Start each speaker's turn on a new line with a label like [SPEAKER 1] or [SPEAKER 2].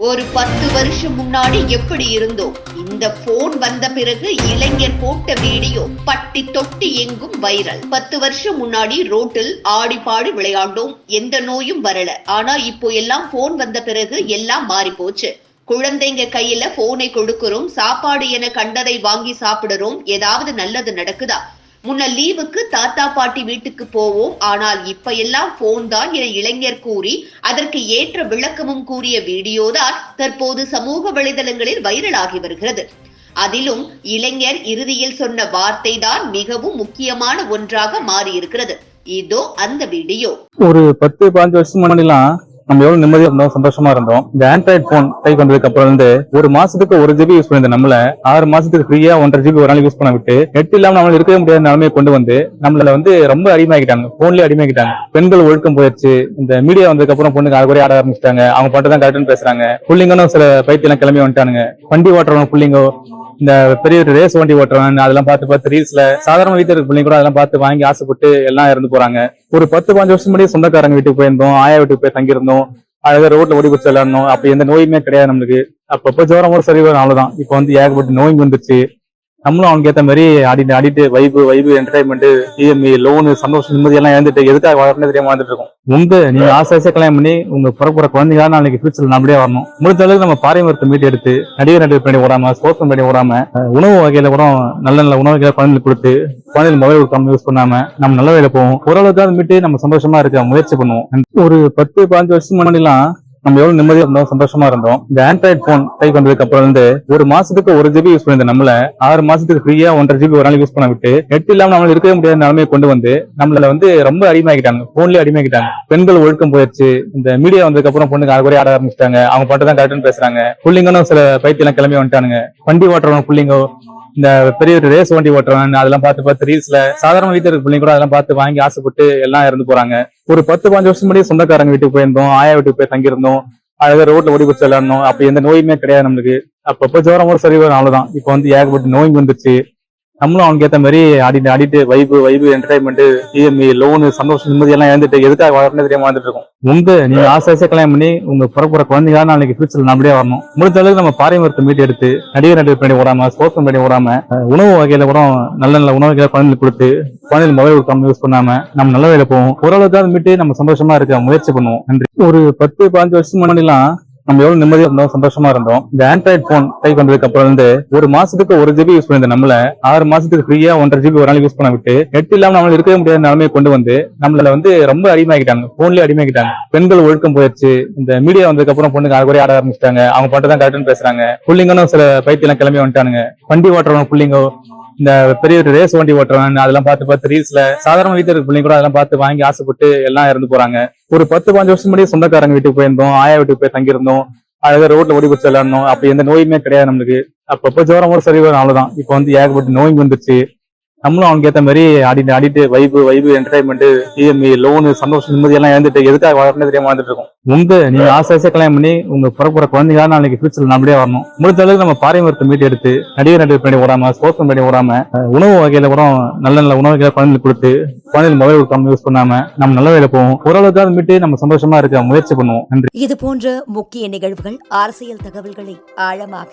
[SPEAKER 1] ஒரு பத்து வருஷம் முன்னாடி எப்படி இருந்தோம்? இந்த போன் வந்த பிறகு இளைஞர் போட்ட வீடியோ பட்டி தொட்டி எங்கும் வைரல் பத்து வருஷம் முன்னாடி ரோட்டில் ஆடி பாடி விளையாண்டோம். எந்த நோயும் வரல. ஆனா இப்போ எல்லாம் போன் வந்த பிறகு எல்லாம் மாறி போச்சு. குழந்தைங்க கையில போனை கொடுக்கிறோம். சாப்பாடு என கண்டதை வாங்கி சாப்பிடுறோம். ஏதாவது நல்லது நடக்குதா? முன்ன லீவுக்கு தாத்தா பாட்டி வீட்டுக்கு போவோம். ஆனால் இப்ப எல்லாம் போன் தான் என இளைஞர் கூறி அதற்கு ஏற்ற விளக்கமும் கூறிய வீடியோ தான் தற்போது சமூக வலைதளங்களில் வைரலாகி வருகிறது. அதிலும் இளைஞர் இறுதியில் சொன்ன வார்த்தை தான் மிகவும் முக்கியமான ஒன்றாக மாறியிருக்கிறது. இதோ அந்த வீடியோ.
[SPEAKER 2] ஒரு பத்து பதினஞ்சு வருஷம் முன்னாடிலாம் நம்ம எவ்வளவு நிம்மதியா இருந்தோம் சந்தோஷமா இருந்தோம். இந்த ஆண்ட்ராய்ட் போன் கை வந்ததுக்கு அப்புறம் இருந்து ஒரு மாசத்துக்கு ஒரு ஜிபி யூஸ் பண்ணிருந்த நம்மள ஆறு மாசத்துக்கு ஃப்ரீயா ஒன்றரை ஜிபி ஒரு நாள் யூஸ் பண்ண விட்டு நெட் இல்லாம நம்மளால இருக்கவே முடியாத நிலைமையை கொண்டு வந்து நம்மள வந்து ரொம்ப அடிமையாக்கிட்டாங்க. போன்லயே அடிமையாக்கிட்டாங்க. பெண்கள் ஒழுக்கம் போயிடுச்சு இந்த மீடியா வந்ததுக்கு அப்புறம் பொண்ணுக்கு அது கூட ஆட ஆரம்பிச்சிட்டாங்க. அவங்க மட்டும் தான் பேசுறாங்க. புள்ளிங்கன்னு சில பைத்தியம் கிளம்பி வந்துட்டானுங்க. வண்டி ஓட்டுறவங்க புள்ளிங்கோ இந்த பெரிய ரேஸ் வண்டி ஓட்டுறவன் அதெல்லாம் பார்த்து பார்த்து ரீல்ஸ்ல சாதாரண வீட்டுல இருக்க பிள்ளைங்க கூட அதெல்லாம் பார்த்து வாங்கி ஆசைப்பட்டு எல்லாம் இறந்து போறாங்க. ஒரு பத்து பாஞ்சு வருஷம் முன்னாடி சொந்தக்காரங்க வீட்டுக்கு போயிருந்தோம் ஆயா வீட்டுக்கு போய் தங்கியிருந்தோம். அழகாக ரோட்ல ஓடி பிடிச்சி விளையாடணும். அப்ப எந்த நோயுமே கிடையாது நம்மளுக்கு. அப்பப்போ ஜோரம் ஒரு சரி வரும் அவ்வளவுதான். இப்போ வந்து ஏகப்பட்ட நோய் வந்துருச்சு. நம்மளும் அவனுக்கு ஏத்த மாதிரி ஆடிட்டு ஆடிட்டு vibe vibe entertainment EMI loan சந்தோஷம் நிம்மதி எல்லாம் இழந்துட்டு எதுக்காக வளர்ந்து தெரியாம வாழ்ந்துட்டு இருக்கோம். உங்க நீங்க ஆசை ஆசை கல்யாணம் பண்ணி உங்க பிறப்புற குழந்தைங்க நாளைக்கு ஃபியூச்சர்ல நல்லபடியா வரணும். முடிஞ்ச அளவுக்கு நம்ம பாரம்பரியத்தை மீட்டு எடுத்து நடிகர் நடிகர் பண்ணி ஓடாம ஸ்போர்ட்ஸ் பண்ணி ஓடாம உணவு வகையில கூட நல்ல நல்ல உணவு வகையில குழந்தைங்களுக்கு கொடுத்து குழந்தைகள் மொபைல் கொடுக்காம யூஸ் பண்ணாம நம்ம நல்ல வேலை போவோம். ஓரளவுக்கு மீட்டு நம்ம சந்தோஷமா இருக்க முயற்சி பண்ணுவோம். ஒரு பத்து பதினஞ்சு வருஷம் முன்னாடிலாம் நம்ம எவ்வளவு நிம்மதியா இருந்தோம் சந்தோஷமா இருந்தோம். இந்த ஆண்ட்ராய்ட் போன் கை வந்ததுக்கு அப்புறம் இருந்து ஒரு மாசத்துக்கு ஒரு ஜிபி யூஸ் பண்ணிருந்த நம்மள ஆறு மாசத்துக்கு ஃப்ரீயா ஒன்றரை ஜிபி ஒரு நாள் யூஸ் பண்ண விட்டு நெட் இல்லாம நம்மளால இருக்கவே முடியாத நிலைமையை கொண்டு வந்து நம்மள வந்து ரொம்ப அடிமையாக்கிட்டாங்க. போன்லயே அடிமையாக்கிட்டாங்க. பெண்கள் ஒழுக்கம் போயிடுச்சு இந்த மீடியா வந்ததுக்கு அப்புறம் பொண்ணுங்க அது கூட ஆட ஆரம்பிச்சிட்டாங்க. அவங்க பாட்டு தான் கரெக்ட்னு பேசுறாங்க. புள்ளிங்கன்னு சில பைத்தியம் கிளம்பி வந்துட்டானுங்க. வண்டி ஓட்டுறவங்க புள்ளிங்கோ இந்த பெரிய ரேஸ் வண்டி ஓட்டுறவன் அதெல்லாம் பார்த்து பார்த்து ரீல்ஸ்ல சாதாரண வீட்டில் இருக்க பிள்ளைங்க கூட அதெல்லாம் பார்த்து வாங்கி ஆசைப்பட்டு எல்லாம் இறந்து போறாங்க. ஒரு பத்து பாஞ்சு வருஷம் முன்னாடி சொந்தக்காரங்க வீட்டுக்கு போயிருந்தோம் ஆயா வீட்டுக்கு போய் தங்கியிருந்தோம். அழகா ரோட்ல ஓடி பிடிச்சி விளையாடணும். அப்ப எந்த நோயுமே கிடையாது நம்மளுக்கு. அப்பப்போ ஜோரம் கூட சரி வரும் அவ்வளவுதான். இப்போ வந்து ஏகப்பட்ட நோய் வந்துருச்சு. நம்மளும் அவனுக்கு ஏத்த மாதிரி ஆடிட்டு ஆடிட்டு vibe vibe entertainment EMI loan சந்தோஷம் நிம்மதி எல்லாம் இழந்துட்டு எதுக்காக வளர்ந்து தெரியாம வாழ்ந்துட்டு இருக்கோம். உங்க நீங்க ஆசை ஆசை கல்யாணம் பண்ணி உங்க பிறப்புற குழந்தைங்க நாளைக்கு ஃபியூச்சர்ல நல்லபடியா வரணும். முடிஞ்ச அளவுக்கு நம்ம பாரம்பரியத்தை மீட்டு எடுத்து நடிகர் நடிகர் பண்ணி ஓடாம ஸ்போர்ட்ஸ் பண்ணி ஓடாம உணவு வகையில கூட நல்ல நல்ல உணவு வகையில குழந்தைங்களுக்கு கொடுத்து குழந்தைகள் மொபைல் கொடுக்காம யூஸ் பண்ணாம நம்ம நல்ல வேலை போவோம். ஓரளவுக்கு மீட்டு நம்ம சந்தோஷமா இருக்க முயற்சி பண்ணுவோம். நன்றி. ஒரு பத்து பதினஞ்சு வருஷம் முன்னாடிலாம் நம்ம எவ்வளவு நிம்மதியா இருந்தோம் சந்தோஷமா இருந்தோம். இந்த ஆண்ட்ராய்ட் போன் கை வந்ததுக்கு அப்புறம் இருந்து ஒரு மாசத்துக்கு ஒரு ஜிபி யூஸ் பண்ணிருந்த நம்மள ஆறு மாசத்துக்கு ஃப்ரீயா ஒன்றரை ஜிபி ஒரு நாள் யூஸ் பண்ண விட்டு நெட் இல்லாம நம்மளால இருக்கவே முடியாத நிலைமையை கொண்டு வந்து நம்மள வந்து ரொம்ப அடிமையாக்கிட்டாங்க. போன்லயே அடிமையாக்கிட்டாங்க. பெண்கள் ஒழுக்கம் போயிடுச்சு இந்த மீடியா வந்ததுக்கு அப்புறம் பொண்ணுக்கு அது ஆட ஆரம்பிச்சிட்டாங்க. அவங்க பாட்டு தான் கரெக்ட்னு பேசுறாங்க. புள்ளிங்கன்னு சில பைத்தியம் கிளம்பி வந்துட்டானுங்க. வண்டி ஓட்டுறவங்க புள்ளிங்கோ இந்த பெரிய ரேஸ் வண்டி ஓட்டுறவன் அதெல்லாம் பார்த்து பார்த்து ரீல்ஸ்ல சாதாரண வீட்டுல இருக்க பிள்ளைங்க கூட அதெல்லாம் பார்த்து வாங்கி ஆசைப்பட்டு எல்லாம் இறந்து போறாங்க. ஒரு பத்து பாஞ்சு வருஷம் முன்னாடி சொந்தக்காரங்க வீட்டுக்கு போயிருந்தோம் ஆயா வீட்டுக்கு போய் தங்கியிருந்தோம். அழகாக ரோட்ல ஓடி பிடிச்சி விளையாடணும். அப்ப எந்த நோயுமே கிடையாது நம்மளுக்கு. அப்பப்போ ஜோரம் ஒரு சரி வரும் அவ்வளவுதான். இப்போ வந்து ஏகப்பட்ட நோய் வந்துருச்சு. நம்மளும் அவனுக்கு ஏத்த மாதிரி ஆடிட்டு ஆடிட்டு vibe vibe entertainment EMI loan சந்தோஷம் நிம்மதி எல்லாம் இழந்துட்டு எதுக்காக வளர்ந்து தெரியாம வாழ்ந்துட்டு இருக்கோம். உங்க நீங்க ஆசை ஆசை கல்யாணம் பண்ணி உங்க பிறப்புற குழந்தைங்க நாளைக்கு ஃபியூச்சர்ல நல்லபடியா வரணும். முடிஞ்ச அளவுக்கு நம்ம பாரம்பரியத்தை மீட்டு எடுத்து நடிகர் நடிகர் பண்ணி ஓடாம ஸ்போர்ட்ஸ் பண்ணி ஓடாம உணவு வகையில கூட நல்ல நல்ல உணவு வகையில குழந்தைங்களுக்கு கொடுத்து குழந்தைகள் மொபைல் கொடுக்காம யூஸ் பண்ணாம நம்ம நல்ல வேலை போவோம். ஓரளவுக்கு மீட்டு நம்ம சந்தோஷமா இருக்க முயற்சி பண்ணுவோம். நன்றி.
[SPEAKER 3] இது போன்ற முக்கிய நிகழ்வுகள் அரசியல் தகவல்களை ஆழமாக